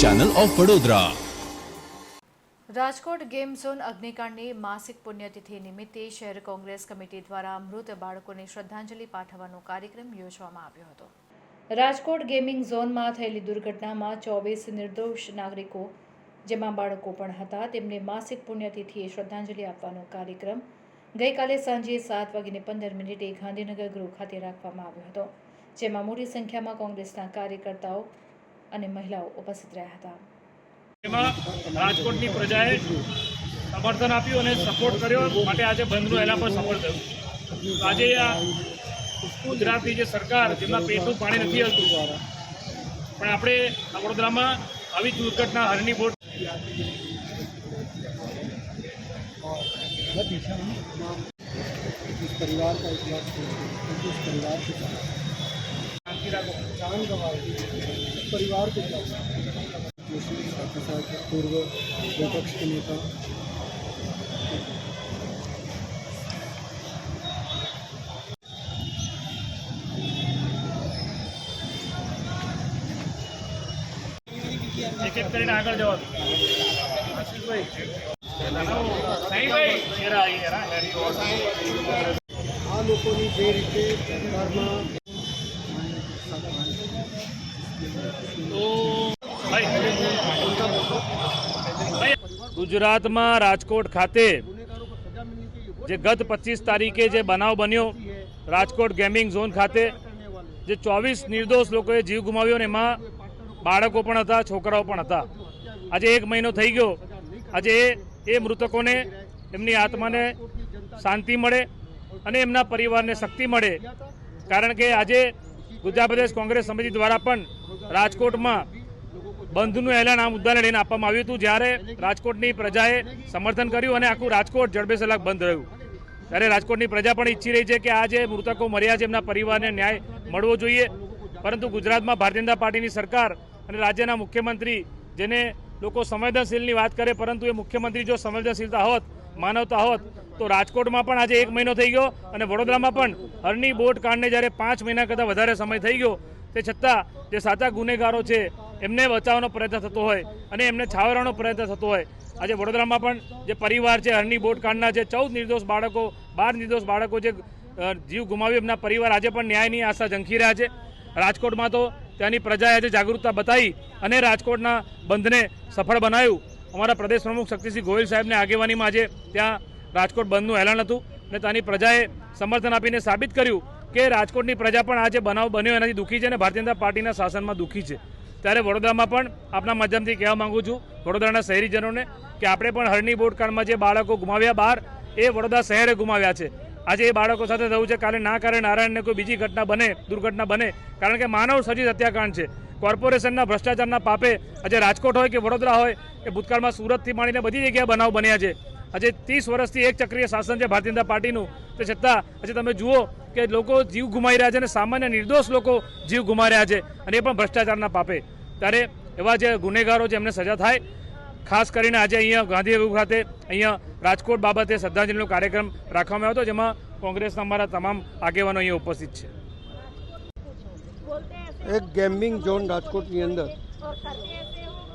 Channel of Vadodara Rajkot game zone અગ્નિકાંડની માસિક પુણ્યતિથિ નિમિત્તે શહેર કોંગ્રેસ કમિટી દ્વારા મૃત બાળકોને શ્રદ્ધાંજલિ પાઠવવાનો કાર્યક્રમ યોજવામાં આવ્યો હતો. રાજકોટ ગેમિંગ ઝોનમાં થયેલી દુર્ઘટનામાં ચોવીસ નિર્દોષ નાગરિકો, જેમાં બાળકો પણ હતા, તેમને માસિક પુણ્યતિથિએ શ્રદ્ધાંજલિ આપવાનો કાર્યક્રમ ગઈકાલે સાંજે સાત વાગીને પંદર મિનિટે ગાંધીનગર ગૃહ ખાતે રાખવામાં આવ્યો હતો, જેમાં મોટી સંખ્યામાં કોંગ્રેસના કાર્યકર્તાઓ અને મહિલાઓ ઉપસ્થિત રહ્યા હતા એમાં રાજકોટની પ્રજાએ સમર્થન આપ્યું અને સપોર્ટ કર્યો માટે આજે બંધનું એના પર સફળ થયું તો આજે આ ગુજરાતની જે સરકાર જેમના પેટનું પાણી નથી હલતું પણ આપણે આ વડોદરામાં આવી જ દુર્ઘટના હરની બોટ जिस परिवार का इतिहास है उस परिवार के साथ શાંતિ રાખો जान गंवाई उस परिवार के साथ जोशी साथ साथ पूर्व विपक्ष के नेता એક એક કરીને આગળ જવા દો આશીષભાઈ સાઈભાઈ હેરા હેરા હેરી આ લોકોની જે રીતે સરકારમાં ગુજરાતમાં રાજકોટ ખાતે જે ગત પચીસ તારીખે જે બનાવ બન્યો, રાજકોટ ગેમિંગ ઝોન ખાતે, જે ચોવીસ નિર્દોષ લોકોએ જીવ ગુમાવ્યો ને એમાં બાળકો પણ હતા, છોકરાઓ પણ હતા. આજે એક મહિનો થઈ ગયો. આજે એ મૃતકોને એમની આત્માને શાંતિ મળે અને એમના પરિવારને શક્તિ મળે. કારણ કે આજે ગુજરાત પ્રદેશ કોંગ્રેસ સમિતિ દ્વારા પણ રાજકોટમાં બંધનું એલાન આ મુદ્દાને લઈને આપવામાં આવ્યું હતું. જ્યારે રાજકોટની પ્રજાએ સમર્થન કર્યું અને આખું રાજકોટ જડબે સલાક બંધ રહ્યું. ત્યારે રાજકોટની પ્રજા પણ ઈચ્છી રહી છે કે આ જે મૃતકો મર્યા છે, એમના પરિવારને ન્યાય મળવો જોઈએ. પરંતુ ગુજરાતમાં ભારતીય જનતા પાર્ટીની સરકાર અને રાજ્યના મુખ્યમંત્રી જેને લોકો સંવેદનશીલની વાત કરે, પરંતુ એ મુખ્યમંત્રી જો સંવેદનશીલતા હોત માનવતા હોત તો રાજકોટમાં પણ આજે એક મહિનો થઈ ગયો અને વડોદરામાં પણ હરની બોટ કાંડને જ્યારે પાંચ મહિના કરતાં વધારે સમય થઈ ગયો, તે છતાં જે સાચા ગુનેગારો છે, એમને બચાવવાનો પ્રયત્ન થતો હોય અને એમને છાવરવાનો પ્રયત્ન થતો હોય. આજે વડોદરામાં પણ જે પરિવાર છે, હરની બોટ કાંડના જે ચૌદ નિર્દોષ બાળકો, બાર નિર્દોષ બાળકો જે જીવ ગુમાવ્યું, એમના પરિવાર આજે પણ ન્યાયની આશા ઝંખી રહ્યા છે. રાજકોટમાં તો ત્યાંની પ્રજાએ આજે જાગૃતતા બતાવી અને રાજકોટના બંધને સફળ બનાવ્યું. અમારા પ્રદેશ પ્રમુખ શક્તિસિંહ ગોયલ સાહેબને આગેવાનીમાં આજે ત્યાં રાજકોટ બંધનું એલાન હતું અને ત્યાંની પ્રજાએ સમર્થન આપીને સાબિત કર્યું કે રાજકોટની પ્રજા પણ આજે બનાવ બન્યો એનાથી દુઃખી છે અને ભારતીય જનતા પાર્ટીના શાસનમાં દુઃખી છે. ત્યારે વડોદરામાં પણ આપના માધ્યમથી કહેવા માગું છું, વડોદરાના શહેરીજનોને કે આપણે પણ હરણી બોટકાંડમાં જે બાળકો ગુમાવ્યા બહાર એ વડોદરા શહેરે ગુમાવ્યા છે. આજે એ બાળકો સાથે થયું છે. કાલે ના કારણે નારાયણને કોઈ બીજી ઘટના બને, દુર્ઘટના બને, કારણ કે માનવ સજીત હત્યાકાંડ છે. કોર્પોરેશનના ભ્રષ્ટાચારના પાપે આજે રાજકોટ હોય કે વડોદરા હોય કે ભૂતકાળમાં સુરતથી માંડીને બધી જગ્યાએ બનાવ બન્યા છે. આજે ત્રીસ વર્ષથી એક ચક્રીય શાસન છે ભારતીય જનતા પાર્ટીનું. તે છતાં આજે તમે જુઓ કે લોકો જીવ ગુમાવી રહ્યા છે અને સામાન્ય નિર્દોષ લોકો જીવ ગુમાવી રહ્યા છે અને એ પણ ભ્રષ્ટાચારના પાપે. ત્યારે એવા જે ગુનેગારો છે, એમને સજા થાય. ખાસ કરીને આજે અહીંયા ગાંધીનગર ખાતે અહીંયા રાજકોટ બાબતે શ્રદ્ધાંજલિનો કાર્યક્રમ રાખવામાં આવ્યો હતો, જેમાં કોંગ્રેસના અમારા તમામ આગેવાનો અહીંયા ઉપસ્થિત છે. એક ગેમિંગ ઝોન રાજકોટની અંદર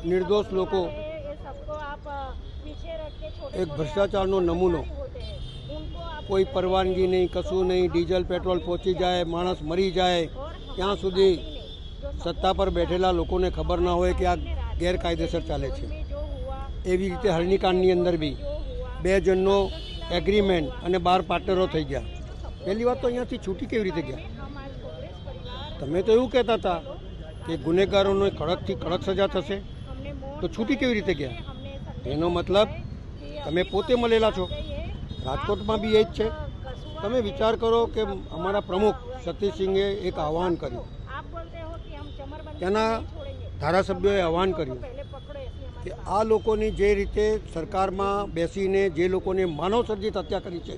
નિર્દોષ લોકો એક ભ્રષ્ટાચારનો નમૂનો. કોઈ પરવાનગી નહીં, કશું નહીં, ડીઝલ, પેટ્રોલ પહોંચી જાય, માણસ મરી જાય ત્યાં સુધી? સત્તા પર બેઠેલા લોકોને ખબર ના હોય કે આ ગેરકાયદેસર ચાલે છે. એવી રીતે હરણીકાંડની અંદર બી બે જણનો એગ્રીમેન્ટ અને બાર પાર્ટનરો થઈ ગયા. પહેલી વાત તો અહીંયાથી છૂટી કેવી રીતે ગયા? તમે તો એવું કહેતા હતા કે ગુનેગારોને કડકથી કડક સજા થશે. તો છૂટી કેવી રીતે ગયા? એનો મતલબ તમે પોતે મળેલા છો. રાજકોટમાં બી એ જ છે. તમે વિચાર કરો કે અમારા પ્રમુખ સતીશસિંહે એક આહવાન કર્યું. ત્યાંના ધારાસભ્યોએ આહવાન કર્યું કે આ લોકોની જે રીતે સરકારમાં બેસીને જે લોકોને માનવ સર્જિત હત્યા કરી છે,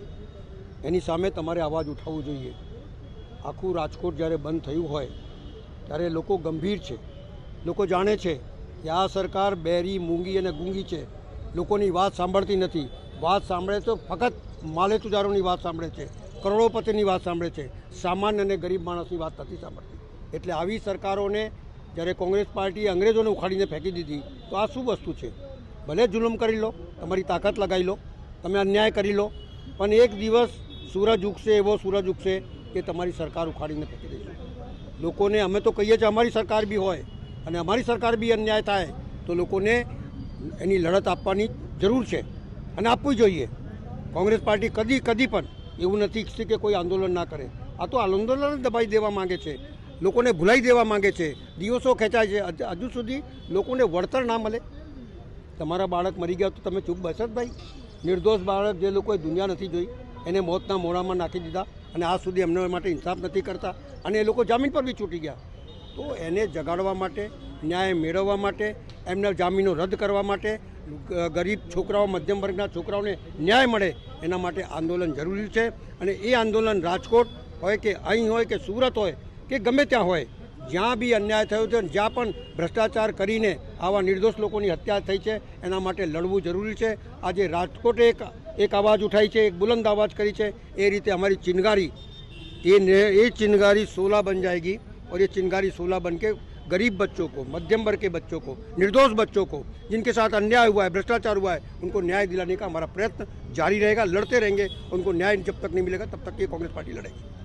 એની સામે તમારે અવાજ ઉઠાવવો જોઈએ. આખું રાજકોટ જ્યારે બંધ થયું હોય, ત્યારે લોકો ગંભીર છે. લોકો જાણે છે કે આ સરકાર બેરી, મૂંગી અને ગુંગી છે. લોકોની વાત સાંભળતી નથી. વાત સાંભળે તો ફક્ત માલેતુજારોની વાત સાંભળે છે, કરોડોપતિની વાત સાંભળે છે. સામાન્ય અને ગરીબ માણસની વાત નથી સાંભળતી. એટલે આવી સરકારોને જ્યારે કોંગ્રેસ પાર્ટીએ અંગ્રેજોને ઉખાડીને ફેંકી દીધી, તો આ શું વસ્તુ છે? ભલે જુલુમ કરી લો, તમારી તાકાત લગાવી લો, તમે અન્યાય કરી લો, પણ એક દિવસ સૂરજ ઉગશે એવો સૂરજ ઉગશે કે તમારી સરકાર ઉખાડીને ફેંકી દઈશું લોકોને, અમે તો કહીએ છીએ અમારી સરકાર બી હોય અને અમારી સરકાર બી અન્યાય થાય, તો લોકોને એની લડત આપવાની જરૂર છે અને આપવી જોઈએ. કોંગ્રેસ પાર્ટી કદી કદી પણ એવું નથી ઈચ્છતી કે કોઈ આંદોલન ના કરે. આ તો આંદોલન દબાઈ દેવા માંગે છે. લોકોને ભૂલાઈ દેવા માંગે છે. દિવસો ખેંચાય છે. હજુ સુધી લોકોને વળતર ના મળે. તમારા બાળક મરી ગયા તો તમે ચૂપ બસ જ ભાઈ. નિર્દોષ બાળક જે લોકોએ દુનિયા નથી જોઈ, એને મોતના મોડામાં નાખી દીધા. અને આજ સુધી એમને માટે ઇન્સાફ નથી કરતા અને એ લોકો જામીન પર બી છૂટી ગયા. તો એને જગાડવા માટે, ન્યાય મેળવવા માટે, એમના જામીનો રદ કરવા માટે ગરીબ છોકરાઓ, મધ્યમ વર્ગના છોકરાઓને ન્યાય મળે એના માટે આંદોલન જરૂરી છે. અને એ આંદોલન રાજકોટ હોય કે અહીં હોય કે સુરત હોય કે ગમે ત્યાં હોય જ્યાં બી અન્યાય થયો છે અને જ્યાં પણ ભ્રષ્ટાચાર કરીને આવા નિર્દોષ લોકોની હત્યા થઈ છે એના માટે લડવું જરૂરી છે આજે રાજકોટે એક એક અવાજ ઉઠાઈ છે એક બુલંદ અવાજ કરી છે એ રીતે અમારી ચિનગારી ये ने- ये चिनगारी सोलह बन जाएगी और ये चिनगारी सोलह बन के गरीब बच्चों को मध्यम वर्ग के बच्चों को निर्दोष बच्चों को जिनके साथ अन्याय हुआ है भ्रष्टाचार हुआ है उनको न्याय दिलाने का हमारा प्रयत्न जारी रहेगा लड़ते रहेंगे उनको न्याय जब तक नहीं मिलेगा तब तक ये कांग्रेस पार्टी लड़ेगी